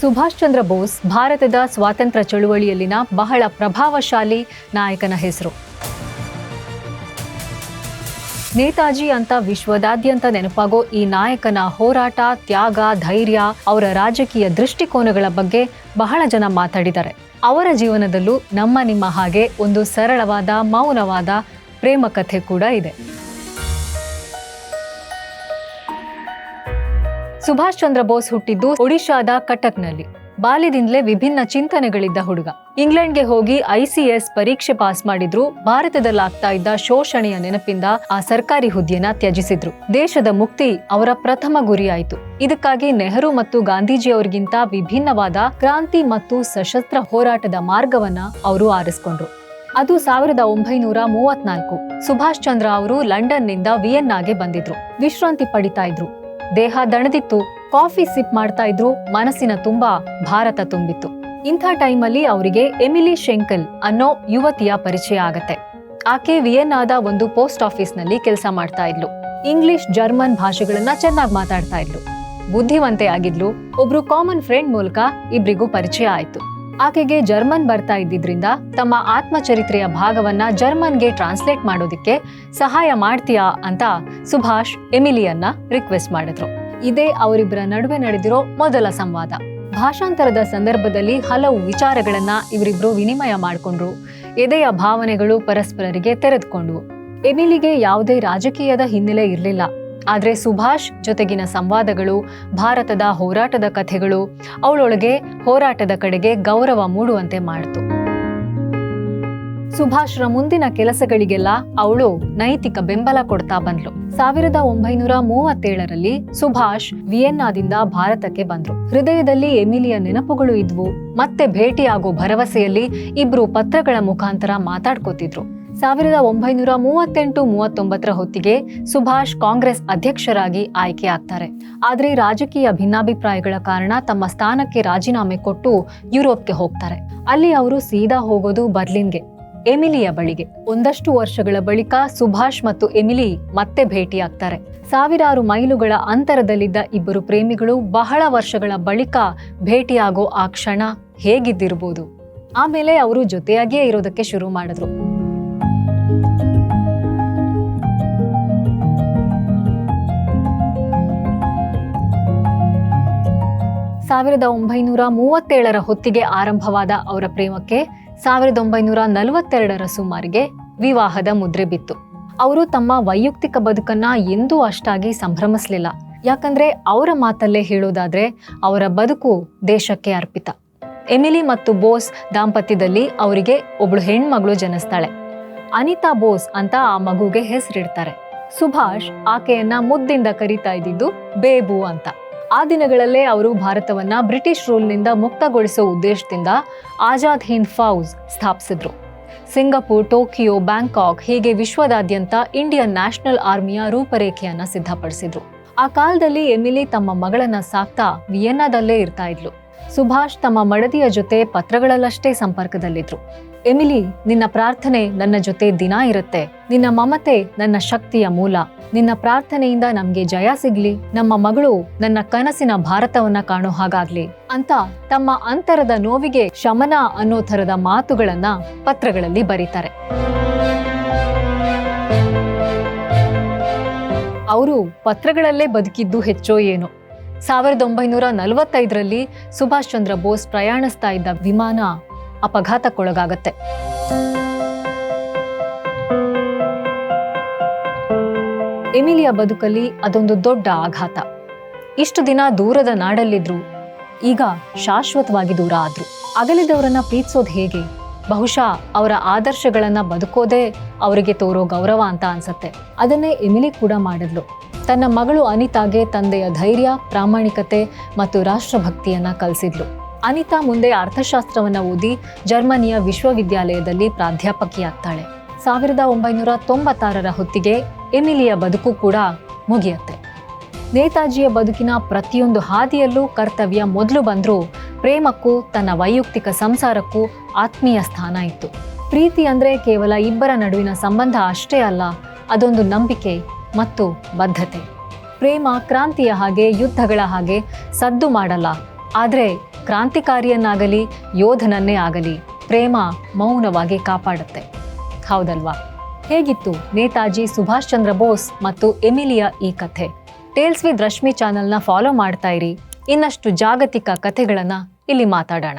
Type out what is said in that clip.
ಸುಭಾಷ್ ಚಂದ್ರ ಬೋಸ್ ಭಾರತದ ಸ್ವಾತಂತ್ರ್ಯ ಚಳುವಳಿಯಲ್ಲಿನ ಬಹಳ ಪ್ರಭಾವಶಾಲಿ ನಾಯಕನ ಹೆಸರು. ನೇತಾಜಿ ಅಂತ ವಿಶ್ವದಾದ್ಯಂತ ನೆನಪಾಗೋ ಈ ನಾಯಕನ ಹೋರಾಟ, ತ್ಯಾಗ, ಧೈರ್ಯ ಅವರ ರಾಜಕೀಯ ದೃಷ್ಟಿಕೋನಗಳ ಬಗ್ಗೆ ಬಹಳ ಜನ ಮಾತಾಡಿದ್ದಾರೆ. ಅವರ ಜೀವನದಲ್ಲೂ ನಮ್ಮ ನಿಮ್ಮ ಹಾಗೆ ಒಂದು ಸರಳವಾದ, ಮೌನವಾದ ಪ್ರೇಮ ಕಥೆ ಕೂಡ ಇದೆ. ಸುಭಾಷ್ ಚಂದ್ರ ಬೋಸ್ ಹುಟ್ಟಿದ್ದು ಒಡಿಶಾದ ಕಟಕ್ನಲ್ಲಿ. ಬಾಲ್ಯದಿಂದಲೇ ವಿಭಿನ್ನ ಚಿಂತನೆಗಳಿದ್ದ ಹುಡುಗ. ಇಂಗ್ಲೆಂಡ್ಗೆ ಹೋಗಿ ಐಸಿಎಸ್ ಪರೀಕ್ಷೆ ಪಾಸ್ ಮಾಡಿದ್ರು. ಭಾರತದಲ್ಲಾಗ್ತಾ ಇದ್ದ ಶೋಷಣೆಯ ನೆನಪಿಂದ ಆ ಸರ್ಕಾರಿ ಹುದ್ದೆಯನ್ನ ತ್ಯಜಿಸಿದ್ರು. ದೇಶದ ಮುಕ್ತಿ ಅವರ ಪ್ರಥಮ ಗುರಿಯಾಯಿತು. ಇದಕ್ಕಾಗಿ ನೆಹರು ಮತ್ತು ಗಾಂಧೀಜಿ ಅವರಿಗಿಂತ ವಿಭಿನ್ನವಾದ ಕ್ರಾಂತಿ ಮತ್ತು ಸಶಸ್ತ್ರ ಹೋರಾಟದ ಮಾರ್ಗವನ್ನ ಅವರು ಆರಿಸಿಕೊಂಡ್ರು. ಅದು ಸಾವಿರದ ಒಂಬೈನೂರ ಮೂವತ್ನಾಲ್ಕು ಸುಭಾಷ್ ಚಂದ್ರ ಅವರು ಲಂಡನ್ನಿಂದ ವಿಯೆನ್ನಾಗೆ ಬಂದಿದ್ರು. ವಿಶ್ರಾಂತಿ ಪಡಿತಾ ಇದ್ರು. ದೇಹ ದಣದಿತ್ತು, ಕಾಫಿ ಸಿಪ್ ಮಾಡ್ತಾ ಇದ್ರು, ಮನಸ್ಸಿನ ತುಂಬಾ ಭಾರತ ತುಂಬಿತ್ತು. ಇಂಥ ಟೈಮಲ್ಲಿ ಅವರಿಗೆ ಎಮಿಲಿ ಶೆಂಕಲ್ ಅನ್ನೋ ಯುವತಿಯ ಪರಿಚಯ ಆಗತ್ತೆ. ಆಕೆ ವಿಯೆನ್ನಾದ ಒಂದು ಪೋಸ್ಟ್ ಆಫೀಸ್ನಲ್ಲಿ ಕೆಲಸ ಮಾಡ್ತಾ ಇದ್ಲು. ಇಂಗ್ಲಿಷ್, ಜರ್ಮನ್ ಭಾಷೆಗಳನ್ನ ಚೆನ್ನಾಗಿ ಮಾತಾಡ್ತಾ ಇದ್ಲು. ಬುದ್ಧಿವಂತೆ ಆಗಿದ್ಲು. ಒಬ್ರು ಕಾಮನ್ ಫ್ರೆಂಡ್ ಮೂಲಕ ಇಬ್ರಿಗೂ ಪರಿಚಯ ಆಯ್ತು. ಆಕೆಗೆ ಜರ್ಮನ್ ಬರ್ತಾ ಇದ್ದಿದ್ರಿಂದ ತಮ್ಮ ಆತ್ಮಚರಿತ್ರೆಯ ಭಾಗವನ್ನ ಜರ್ಮನ್ಗೆ ಟ್ರಾನ್ಸ್ಲೇಟ್ ಮಾಡೋದಿಕ್ಕೆ ಸಹಾಯ ಮಾಡ್ತೀಯಾ ಅಂತ ಸುಭಾಷ್ ಎಮಿಲಿಯನ್ನ ರಿಕ್ವೆಸ್ಟ್ ಮಾಡಿದ್ರು. ಇದೇ ಅವರಿಬ್ಬರ ನಡುವೆ ನಡೆದಿರೋ ಮೊದಲ ಸಂವಾದ. ಭಾಷಾಂತರದ ಸಂದರ್ಭದಲ್ಲಿ ಹಲವು ವಿಚಾರಗಳನ್ನ ಇವರಿಬ್ರು ವಿನಿಮಯ ಮಾಡಿಕೊಂಡ್ರು. ಎದೆಯ ಭಾವನೆಗಳು ಪರಸ್ಪರರಿಗೆ ತೆರೆದುಕೊಂಡ್ವು. ಎಮಿಲಿಗೆ ಯಾವುದೇ ರಾಜಕೀಯದ ಹಿನ್ನೆಲೆ ಇರಲಿಲ್ಲ. ಆದ್ರೆ ಸುಭಾಷ್ ಜೊತೆಗಿನ ಸಂವಾದಗಳು, ಭಾರತದ ಹೋರಾಟದ ಕಥೆಗಳು, ಅವಳೊಳಗೆ ಹೋರಾಟದ ಕಡೆಗೆ ಗೌರವ ಮೂಡುವಂತೆ ಮಾಡಿತು. ಸುಭಾಷ್ರ ಮುಂದಿನ ಕೆಲಸಗಳಿಗೆಲ್ಲ ಅವಳು ನೈತಿಕ ಬೆಂಬಲ ಕೊಡ್ತಾ ಬಂದ್ಲು. ಸಾವಿರದ ಒಂಬೈನೂರ ಮೂವತ್ತೇಳರಲ್ಲಿ ಸುಭಾಷ್ ವಿಯೆನ್ನಾದಿಂದ ಭಾರತಕ್ಕೆ ಬಂದ್ರು. ಹೃದಯದಲ್ಲಿ ಎಮಿಲಿಯ ನೆನಪುಗಳು ಇದ್ವು. ಮತ್ತೆ ಭೇಟಿಯಾಗೋ ಭರವಸೆಯಲ್ಲಿ ಇಬ್ರು ಪತ್ರಗಳ ಮುಖಾಂತರ ಮಾತಾಡ್ಕೋತಿದ್ರು. ಸಾವಿರದ ಒಂಬೈನೂರ ಮೂವತ್ತೆಂಟು ಮೂವತ್ತೊಂಬತ್ತರ ಹೊತ್ತಿಗೆ ಸುಭಾಷ್ ಕಾಂಗ್ರೆಸ್ ಅಧ್ಯಕ್ಷರಾಗಿ ಆಯ್ಕೆ ಆಗ್ತಾರೆ. ಆದ್ರೆ ರಾಜಕೀಯ ಭಿನ್ನಾಭಿಪ್ರಾಯಗಳ ಕಾರಣ ತಮ್ಮ ಸ್ಥಾನಕ್ಕೆ ರಾಜೀನಾಮೆ ಕೊಟ್ಟು ಯುರೋಪ್ಗೆ ಹೋಗ್ತಾರೆ. ಅಲ್ಲಿ ಅವರು ಸೀದಾ ಹೋಗೋದು ಬರ್ಲಿನ್ಗೆ, ಎಮಿಲಿಯ ಬಳಿಗೆ. ಒಂದಷ್ಟು ವರ್ಷಗಳ ಬಳಿಕ ಸುಭಾಷ್ ಮತ್ತು ಎಮಿಲಿ ಮತ್ತೆ ಭೇಟಿಯಾಗ್ತಾರೆ. ಸಾವಿರಾರು ಮೈಲುಗಳ ಅಂತರದಲ್ಲಿದ್ದ ಇಬ್ಬರು ಪ್ರೇಮಿಗಳು ಬಹಳ ವರ್ಷಗಳ ಬಳಿಕ ಭೇಟಿಯಾಗೋ ಆ ಕ್ಷಣ ಹೇಗಿದ್ದಿರಬಹುದು ಆಮೇಲೆ ಅವರು ಜೊತೆಯಾಗಿಯೇ ಇರೋದಕ್ಕೆ ಶುರು ಮಾಡಿದ್ರು. ಸಾವಿರದ ಒಂಬೈನೂರ ಮೂವತ್ತೇಳರ ಹೊತ್ತಿಗೆ ಆರಂಭವಾದ ಅವರ ಪ್ರೇಮಕ್ಕೆ ಸಾವಿರದ ಒಂಬೈನೂರ ನಲವತ್ತೆರಡರ ಸುಮಾರಿಗೆ ವಿವಾಹದ ಮುದ್ರೆ ಬಿತ್ತು. ಅವರು ತಮ್ಮ ವೈಯಕ್ತಿಕ ಬದುಕನ್ನ ಎಂದೂ ಅಷ್ಟಾಗಿ ಸಂಭ್ರಮಿಸಲಿಲ್ಲ. ಯಾಕಂದ್ರೆ ಅವರ ಮಾತಲ್ಲೇ ಹೇಳೋದಾದ್ರೆ ಅವರ ಬದುಕು ದೇಶಕ್ಕೆ ಅರ್ಪಿತ. ಎಮಿಲಿ ಮತ್ತು ಬೋಸ್ ದಾಂಪತ್ಯದಲ್ಲಿ ಅವರಿಗೆ ಒಬ್ಳು ಹೆಣ್ಮಗಳು ಜನಿಸ್ತಾಳೆ. ಅನಿತಾ ಬೋಸ್ ಅಂತ ಆ ಮಗುಗೆ ಹೆಸರಿಡ್ತಾರೆ. ಸುಭಾಷ್ ಆಕೆಯನ್ನ ಮುದ್ದಿಂದ ಕರೀತಾ ಇದ್ದಿದ್ದು ಬೇಬು ಅಂತ. ಆ ದಿನಗಳಲ್ಲೇ ಅವರು ಭಾರತವನ್ನ ಬ್ರಿಟಿಷ್ ರೂಲ್ನಿಂದ ಮುಕ್ತಗೊಳಿಸೋ ಉದ್ದೇಶದಿಂದ ಆಜಾದ್ ಹಿಂದ್ ಫೌಜ್ ಸ್ಥಾಪಿಸಿದ್ರು. ಸಿಂಗಪುರ್, ಟೋಕಿಯೋ, ಬ್ಯಾಂಕಾಕ್ ಹೀಗೆ ವಿಶ್ವದಾದ್ಯಂತ ಇಂಡಿಯನ್ ನ್ಯಾಷನಲ್ ಆರ್ಮಿಯ ರೂಪರೇಖೆಯನ್ನು ಸಿದ್ಧಪಡಿಸಿದ್ರು. ಆ ಕಾಲದಲ್ಲಿ ಎಮಿಲಿ ತಮ್ಮ ಮಗಳನ್ನ ಸಾಕ್ತಾ ವಿಯೆನ್ನಾದಲ್ಲೇ ಇರ್ತಾ ಇದ್ಲು. ಸುಭಾಷ್ ತಮ್ಮ ಮಡದಿಯ ಜೊತೆ ಪತ್ರಗಳಲ್ಲಷ್ಟೇ ಸಂಪರ್ಕದಲ್ಲಿದ್ರು. ಎಮಿಲಿ, ನಿನ್ನ ಪ್ರಾರ್ಥನೆ ನನ್ನ ಜೊತೆ ದಿನ ಇರುತ್ತೆ. ನಿನ್ನ ಮಮತೆ ನನ್ನ ಶಕ್ತಿಯ ಮೂಲ. ನಿನ್ನ ಪ್ರಾರ್ಥನೆಯಿಂದ ನಮ್ಗೆ ಜಯ ಸಿಗ್ಲಿ. ನಮ್ಮ ಮಗಳು ನನ್ನ ಕನಸಿನ ಭಾರತವನ್ನ ಕಾಣೋ ಹಾಗಾಗ್ಲಿ ಅಂತ ತಮ್ಮ ಅಂತರದ ನೋವಿಗೆ ಶಮನ ಅನ್ನೋ ಥರದ ಮಾತುಗಳನ್ನ ಪತ್ರಗಳಲ್ಲಿ ಬರೀತಾರೆ. ಅವರು ಪತ್ರಗಳಲ್ಲೇ ಬದುಕಿದ್ದು ಹೆಚ್ಚೋ ಏನೋ. ಸಾವಿರದ ಒಂಬೈನೂರ ನಲವತ್ತೈದರಲ್ಲಿ ಸುಭಾಷ್ ಚಂದ್ರ ಬೋಸ್ ಪ್ರಯಾಣಿಸ್ತಾ ಇದ್ದ ವಿಮಾನ ಅಪಘಾತಕ್ಕೊಳಗಾಗತ್ತೆ. ಎಮಿಲಿಯ ಬದುಕಲ್ಲಿ ಅದೊಂದು ದೊಡ್ಡ ಆಘಾತ. ಇಷ್ಟು ದಿನ ದೂರದ ನಾಡಲ್ಲಿದ್ರು, ಈಗ ಶಾಶ್ವತವಾಗಿ ದೂರ ಆದ್ರು. ಅಗಲಿದವರನ್ನ ಪ್ರೀತಿಸೋದು ಹೇಗೆ? ಬಹುಶಃ ಅವರ ಆದರ್ಶಗಳನ್ನ ಬದುಕೋದೇ ಅವರಿಗೆ ತೋರೋ ಗೌರವ ಅಂತ ಅನ್ಸತ್ತೆ. ಅದನ್ನೇ ಎಮಿಲಿ ಕೂಡ ಮಾಡಿದ್ಲು. ತನ್ನ ಮಗಳು ಅನಿತಾಗೆ ತಂದೆಯ ಧೈರ್ಯ, ಪ್ರಾಮಾಣಿಕತೆ ಮತ್ತು ರಾಷ್ಟ್ರಭಕ್ತಿಯನ್ನು ಕಲಿಸಿದ್ಲು. ಅನಿತಾ ಮುಂದೆ ಅರ್ಥಶಾಸ್ತ್ರವನ್ನು ಓದಿ ಜರ್ಮನಿಯ ವಿಶ್ವವಿದ್ಯಾಲಯದಲ್ಲಿ ಪ್ರಾಧ್ಯಾಪಕಿಯಾಗ್ತಾಳೆ. ಸಾವಿರದ ಒಂಬೈನೂರ ತೊಂಬತ್ತಾರರ ಹೊತ್ತಿಗೆ ಎಮಿಲಿಯ ಬದುಕು ಕೂಡ ಮುಗಿಯತ್ತೆ. ನೇತಾಜಿಯ ಬದುಕಿನ ಪ್ರತಿಯೊಂದು ಹಾದಿಯಲ್ಲೂ ಕರ್ತವ್ಯ ಮೊದಲು ಬಂದರೂ ಪ್ರೇಮಕ್ಕೂ ತನ್ನ ವೈಯಕ್ತಿಕ ಸಂಸಾರಕ್ಕೂ ಆತ್ಮೀಯ ಸ್ಥಾನ ಇತ್ತು. ಪ್ರೀತಿ ಅಂದರೆ ಕೇವಲ ಇಬ್ಬರ ನಡುವಿನ ಸಂಬಂಧ ಅಷ್ಟೇ ಅಲ್ಲ, ಅದೊಂದು ನಂಬಿಕೆ ಮತ್ತು ಬದ್ಧತೆ. ಪ್ರೇಮ ಕ್ರಾಂತಿಯ ಹಾಗೆ ಯುದ್ಧಗಳ ಹಾಗೆ ಸದ್ದು ಮಾಡಲ್ಲ. ಆದರೆ ಕ್ರಾಂತಿಕಾರಿಯನ್ನಾಗಲಿ, ಯೋಧನನ್ನೇ ಆಗಲಿ ಪ್ರೇಮ ಮೌನವಾಗಿ ಕಾಪಾಡುತ್ತೆ. ಹೌದಲ್ವಾ? ಹೇಗಿತ್ತು ನೇತಾಜಿ ಸುಭಾಷ್ ಚಂದ್ರ ಬೋಸ್ ಮತ್ತು ಎಮಿಲಿಯಾ ಈ ಕಥೆ? ಟೇಲ್ಸ್ ವಿತ್ ರಶ್ಮಿ ಚಾನೆಲ್ನ ಫಾಲೋ ಮಾಡ್ತಾ ಇರಿ. ಇನ್ನಷ್ಟು ಜಾಗತಿಕ ಕಥೆಗಳನ್ನು ಇಲ್ಲಿ ಮಾತಾಡೋಣ.